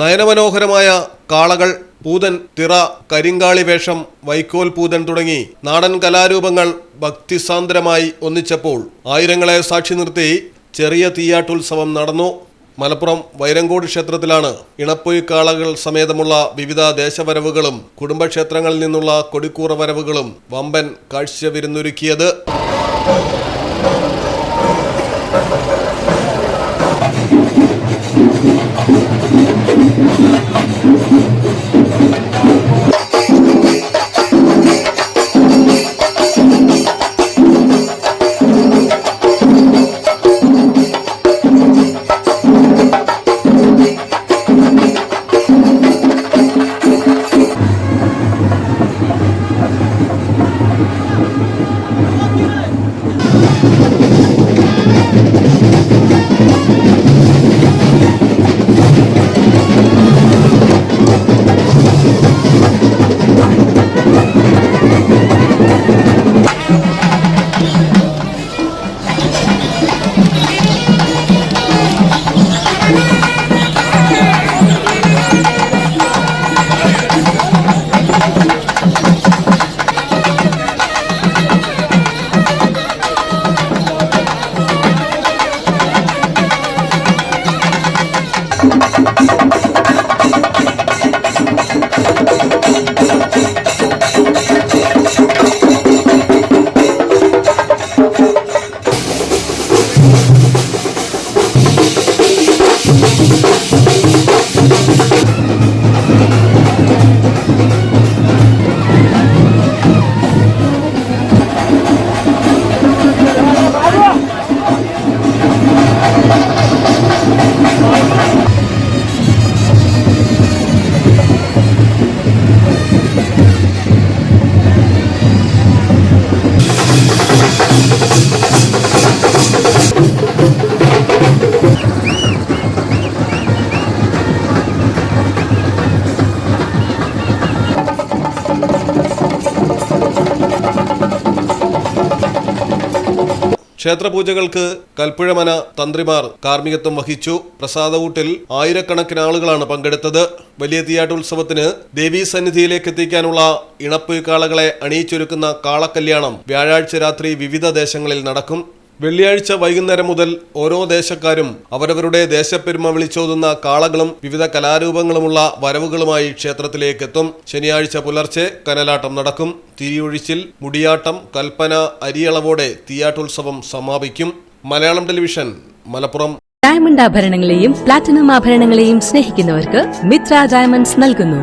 നയനമനോഹരമായ കാളകൾ പൂതൻ തിറ കരിങ്കാളി വേഷം വൈക്കോൽ പൂതൻ തുടങ്ങി നാടൻ കലാരൂപങ്ങൾ ഭക്തിസാന്ദ്രമായി ഒന്നിച്ചപ്പോൾ ആയിരങ്ങളെ സാക്ഷി നിർത്തി ചെറിയ തീയാട്ടുത്സവം നടന്നു. മലപ്പുറം വൈരങ്കോട് ക്ഷേത്രത്തിലാണ് ഇണപ്പൊയ് കാളകൾ സമേതമുള്ള വിവിധ ദേശവരവുകളും കുടുംബക്ഷേത്രങ്ങളിൽ നിന്നുള്ള കൊടിക്കൂറ വരവുകളും വമ്പൻ കാഴ്ച വിരുന്നൊരുക്കിയത്. Thank. ക്ഷേത്രപൂജകൾക്ക് കൽപ്പുഴമന തന്ത്രിമാർ കാർമ്മികത്വം വഹിച്ചു. പ്രസാദകൂട്ടിൽ ആയിരക്കണക്കിന് ആളുകളാണ് പങ്കെടുത്തത്. വലിയ തീയാട്ടുത്സവത്തിന് ദേവീ സന്നിധിയിലേക്ക് എത്തിക്കാനുള്ള ഇണപ്പ് കാളകളെ അണിയിച്ചൊരുക്കുന്ന കാളക്കല്യാണം വ്യാഴാഴ്ച രാത്രി വിവിധ ദേശങ്ങളിൽ നടക്കും. വെള്ളിയാഴ്ച വൈകുന്നേരം മുതൽ ഓരോ ദേശക്കാരും അവരവരുടെ ദേശപ്പെരുമ വിളിച്ചോതുന്ന കാളകളും വിവിധ കലാരൂപങ്ങളുമുള്ള വരവുകളുമായി ക്ഷേത്രത്തിലേക്ക് എത്തും ശനിയാഴ്ച പുലർച്ചെ കനലാട്ടം നടക്കും. തിരിയൊഴിച്ചിൽ മുടിയാട്ടം കൽപ്പന അരിയളവോടെ തീയാട്ടുത്സവം സമാപിക്കും. മലയാളം ടെലിവിഷൻ മലപ്പുറം. ഡയമണ്ട് ആഭരണങ്ങളെയും പ്ലാറ്റിനം ആഭരണങ്ങളെയും സ്നേഹിക്കുന്നവർക്ക് മിത്ര ഡയമണ്ട്സ് നൽകുന്നു.